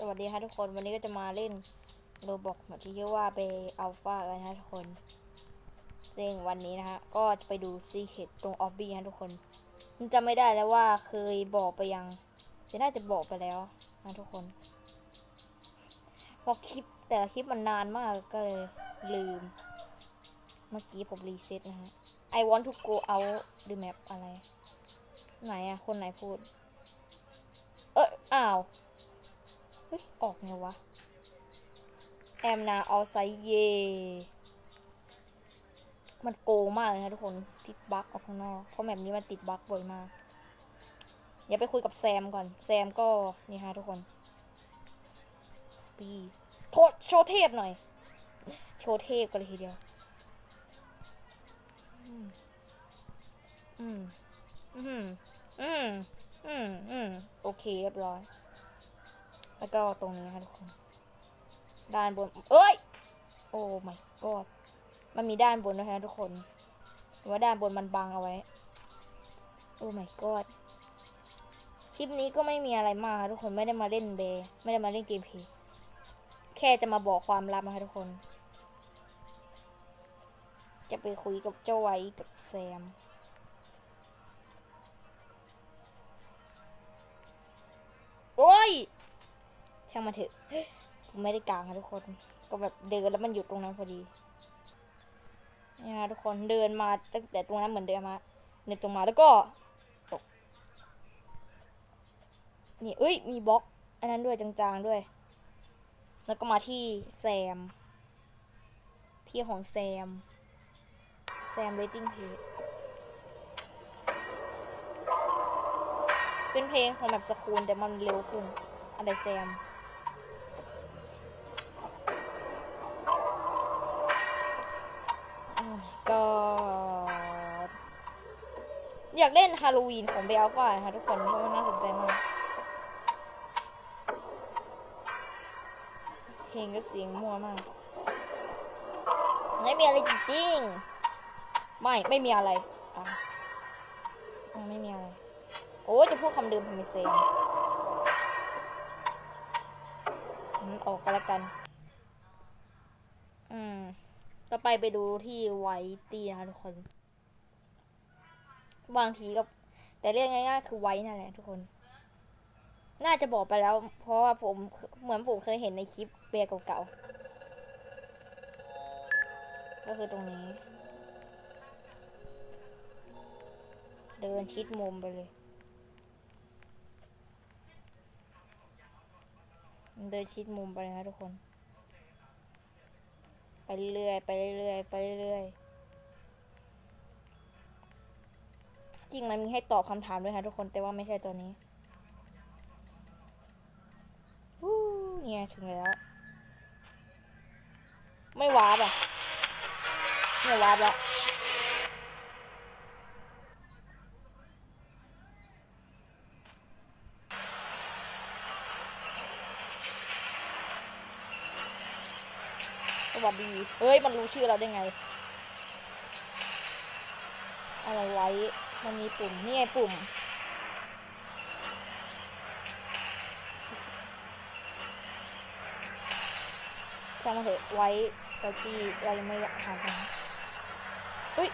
สวัสดีค่ะทุกคนวันนี้ก็จะมาเล่นโรบอกแบบที่ชื่อว่าไปอัลฟากันนะทุกคนซึ่งวันนี้นะฮะก็จะไปดูซีเคตตรงออบบี้นะทุกคนจำไม่ได้แล้วว่าเคยบอกไปยังจะน่าจะบอกไปแล้วนะทุกคนเพราะคลิปแต่ละคลิปมันนานมากก็เลยลืม เมื่อกี้ผมรีเซ็ตนะฮะ I want to go out the map อะไร ไหนอะคนไหนพูด เอออ้าว ฮ้ย ออกไงวะ แอมนาเอาไซเย มันโกงมากเลยนะทุกคน ติดบั๊กออกข้างนอก เพราะแบบนี้มันติดบั๊กบ่อยมาก เดี๋ยวไปคุยกับแซมก่อน แซมก็ นี่ฮะทุกคน ปีโทษโชว์เทพหน่อย โชว์เทพกันเลยทีเดียว อืม อืม อืม อืม อืมอืมโอเคเรียบร้อย แล้วก็ตรงนี้ค่ะทุกคน ด้านบน เอ้ย โอ้ my god มันมีด้านบนนะคะทุกคนว่าด้านบนมันบังเอาไว้ โอ้ my god คลิปนี้ก็ไม่มีอะไรมากค่ะทุกคนไม่ได้มาเล่นเบไม่ได้มาเล่นเกมพลย์แค่จะมาบอกความลับนะคะทุกคน จะไปคุยกับเจ้าไว้กับแซม ช่างมาเถอะผมไม่ได้กลางค่ะทุกคน ก็แบบเดินแล้วมันอยู่ตรงนั้นพอดีนี่ค่ะทุกคนเดินมาตั้งแต่ตรงนั้นเหมือนเดิมมาเดินตรงมาแล้วก็ตกนี่เอ้ยมีบล็อก อันนั้นด้วยจางๆด้วย แล้วก็มาที่แซม ที่ของแซม แซมเวทติ้งเพจเป็นเพลงของแบบสคูลแต่มันเร็วขึ้น อะไรแซม god อยากเล่นฮาโลวีนของเบลฟ้านะคะทุกคนเพราะมันน่าสนใจมาก เพลงก็เสียงมั่วมาก ไม่มีอะไรจริงๆ ไม่ ไม่มีอะไรอะไม่มีอะไร โอ้จะพูดคำเดิมทำไมเซงอืมออกกันละกัน ต่อไปไปดูที่ไวตี้นะคะทุกคน บางทีก็แต่เรียกง่ายๆ คือไวนั่นแหละทุกคน น่าจะบอกไปแล้ว เพราะว่าผมเหมือนผมเคยเห็นในคลิปเบียร์เก่าๆ ก็คือตรงนี้ เดินชิดมุมไปเลยเดินชิดมุมไปนะทุกคน ไปเรื่อยๆไปเรื่อยๆไปเรื่อยๆจริงมันมีให้ตอบคำถามด้วยค่ะทุกคนแต่ว่าไม่ใช่ตัวนี้วู้เนี่ยถึงแล้ว ไม่วาร์ปอะ ไม่วาร์ปแสวัสดี เฮ้ย มันรู้ชื่อเราได้ไง อะไรไว้ มันมีปุ่ม นี่ไงปุ่ม ช่างมันเถอะไว้ไว้ที่เรายังไม่อยากหากันเฮ้ย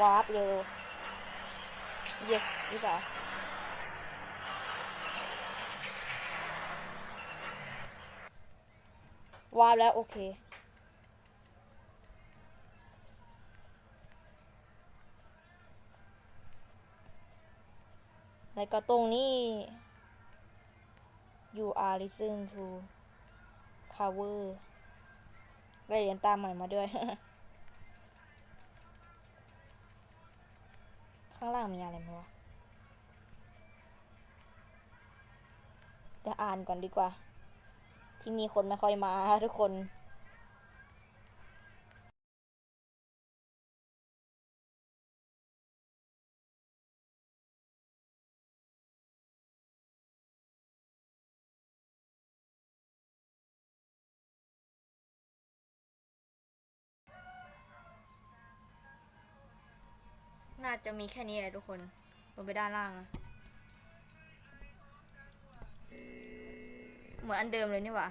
วาร์ปเร็ว yes หรือเปล่า วาร์ปแล้ว โอเค แล้วก็ตรงนี้ you are listen to power ได้เหรียญตามใหม่มาด้วย ข้างล่างมีอะไรไหมวะ จะอ่านก่อนดีกว่า ที่มีคนไม่ค่อยมาทุกคนน่าจะมีแค่นี้แหละทุกคนลงไปด้านล่างนะ เหมือนอันเดิมเลยนี่หว่า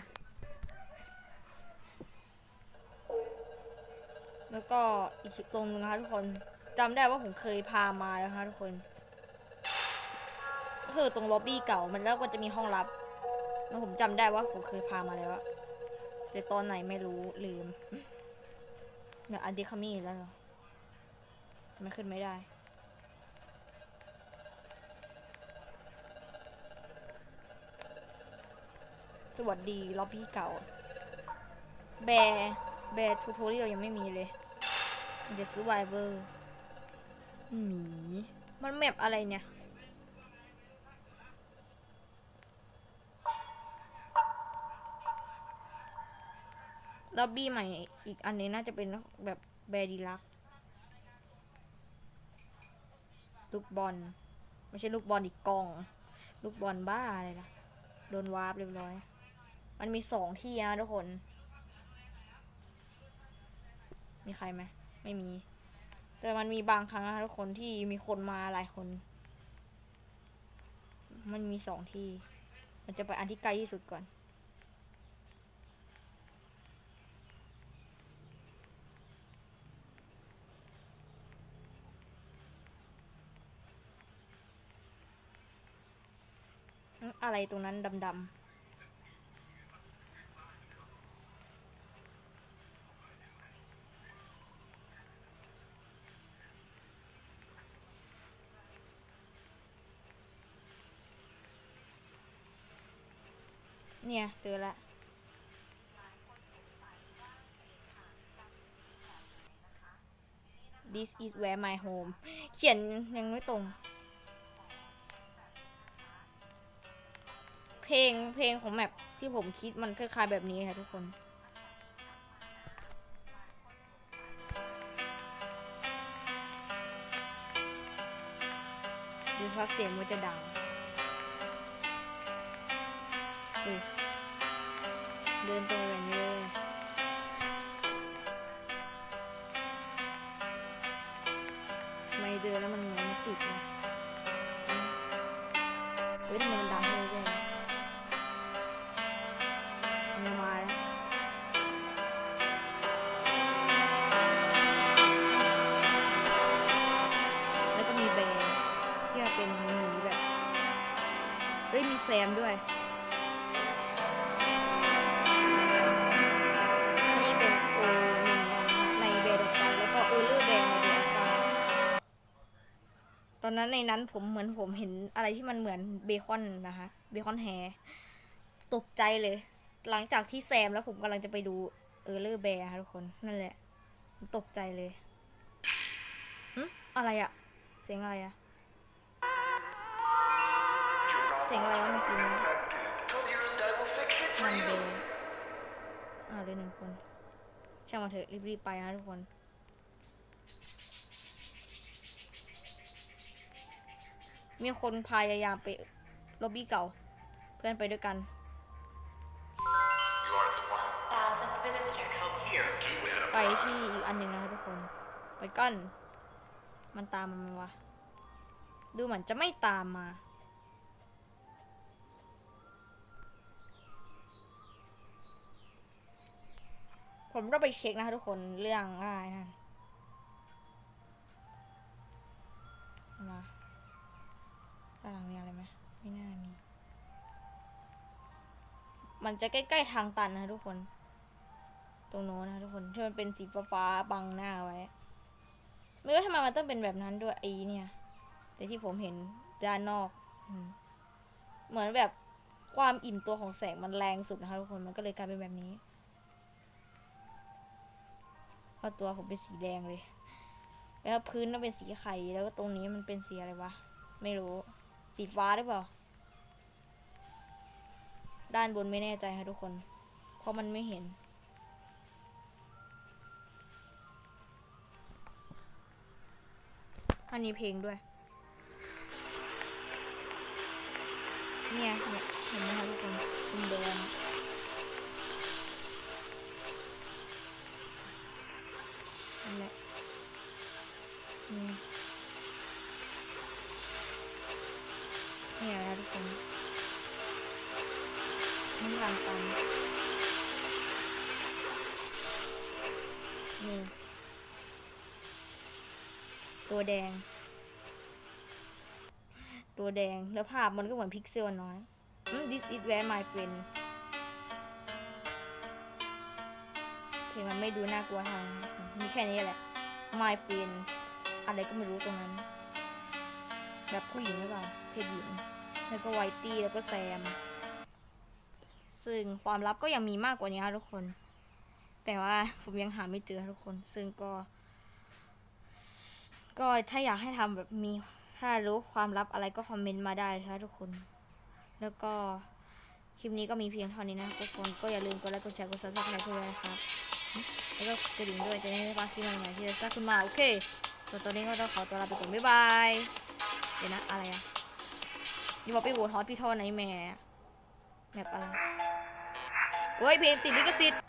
แล้วก็อีกตรงนึงนะคะทุกคนจำได้ว่าผมเคยพามาแล้วนะคะทุกคนก็คือตรงล็อบบี้เก่ามันแล้วก็จะมีห้องลับ แล้วผมจำได้ว่าผมเคยพามาแล้วอะแต่ตอนไหนไม่รู้ลืมเนี่ยอันนี้เขามีแล้วเหรอทำไมขึ้นไม่ได้ สวัสดีล็อบบี้เก่า แบร์แบร์ทูทอเรียลยังไม่มีเลยเด e ซ u r v i v o r หมีมันแมปอะไรเนี่ย ล็อบบี้ใหม่อีกอันนี้น่าจะเป็นแบบแบร์ดีลักลูกบอลไม่ใช่ลูกบอลอีกกอง ลูกบอลบ้าอะไรล่ะ โดนวาร์ปเรียบร้อย มันมีสองที่นะทุกคน มีใครไหมไม่มี แต่มันมีบางครั้งนะทุกคนที่มีคนมาหลายคน มันมีสองที่ มันจะไปอันที่ไกลที่สุดก่อนอะไรตรงนั้นดำๆ เนี่ย เจอละ This is where my home เขียนยังไม่ตรง เพลงเพลงของแมปที่ผมคิดมันคล้ายๆแบบนี้ค่ะทุกคนดูสักเสียงมันจะดังอุ้ย เดินตรงแบบนี้เลยไม่เดินแล้วมันเหมือนมันติดนะเฮ้ยทำไมมันดังเลยเนี่ยมันมาแล้วแล้วก็มีแบร์ที่เป็นหมีแบบเอ้ยมีแซมด้วย ตอนนั้นในนั้นผมเหมือนผมเห็นอะไรที่มันเหมือนเบคอนนะคะเบคอนแฮตกใจเลย หลังจากที่แซมแล้วผมกำลังจะไปดูเออร์เลอร์แบร์ค่ะทุกคนนั่นแหละตกใจเลยหึอะไรอะเสียงอะไรอะเสียงอะไรวะเมื่อกี้มันเบ you. ลอ่าเลยหนึ่งคนช่างมาเถอะรีบๆไปนะทุกคน มีคนพยายามไปล็อบบี้เก่า เพื่อนไปด้วยกัน You are the one. Ah, the spinach can't help here. You will. ไปที่อีกอันหนึ่งนะคะทุกคน ไปกัน มันตามมาไหมวะ ดูเหมือนจะไม่ตามมาผมต้องไปเช็คนะคะทุกคนเรื่องง่ายนั่นมา ด้านหลังมีอะไรไหมไม่น่ามี มันจะใกล้ๆทางตันนะคะทุกคน ตรงโน้นนะคะทุกคนที่มันเป็นสีฟ้าๆบังหน้าไว้ ไม่รู้ทำไมมันต้องเป็นแบบนั้นด้วยไอ้เนี่ย แต่ที่ผมเห็นด้านนอก เหมือนแบบความอิ่มตัวของแสงมันแรงสุดนะคะทุกคน มันก็เลยกลายเป็นแบบนี้เพราะตัวผมเป็นสีแดงเลย แล้วพื้นต้องเป็นสีไข่ แล้วก็ตรงนี้มันเป็นสีอะไรวะ ไม่รู้ สีฟ้าหรือเปล่า ด้านบนไม่แน่ใจค่ะทุกคน เพราะมันไม่เห็น อันนี้เพลงด้วย เนี่ย คนนี่ทางตันนี่ตัวแดง ตัวแดงแล้วภาพมันก็เหมือนพิกเซลน้อย this is where my friend เพลงมันไม่ดูน่ากลัวทางมีแค่นี้แหละ my friend อะไรก็ไม่รู้ตรงนั้น แบบผู้หญิงหรือเปล่าเพศหญิง แล้วก็ไวตี้แล้วก็แซม ซึ่งความลับก็ยังมีมากกว่านี้ครับทุกคน แต่ว่าผมยังหาไม่เจอครับทุกคน ซึ่งก็ ก็ถ้าอยากให้ทำแบบมี ถ้ารู้ความลับอะไรก็คอมเมนต์มาได้ครับทุกคน แล้วก็คลิปนี้ก็มีเพียงเท่านี้นะทุกคนก็อย่าลืมกดไลค์กดแชร์กดซับสไครต์ด้วยนะครับแล้วก็กระดิ่งด้วยจะได้ไม่พลาดคลิปใหม่ๆที่จะสร้างขึ้นมาโอเคส่วนตอนนี้ก็ต้องขอตัวลาไปก่อนบ๊ายบาย เดี๋ยวนะ อะไรอะย่บอกไปโหวตฮอตพี่ทอไนแม่แบบอะไรเฮ้ยเพลงติดลิขสิทธิ์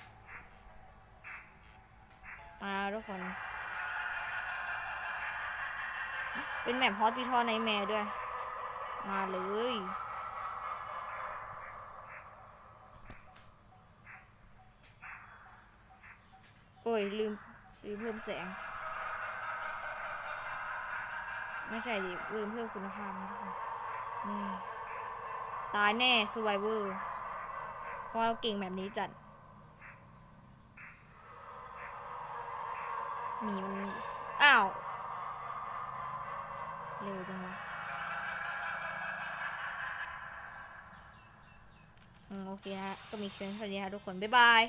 มาทุกคน เป็นแมปฮอตพี่ทอในแม่ด้วย มาเลยโอ้ยลืมลืมเพิ่มแสง ไม่ใช่ดิลืมเพิ่มคุณภาพนะทุกคนนี่ตายแน่ s u r v i v o r เพราะเราเก่งแบบนี้จัดมีมัน อ้าว เร็วจังวะอืมโอเคฮะ ก็มีเพียงเท่านี้ฮะทุกคน บ๊ายบาย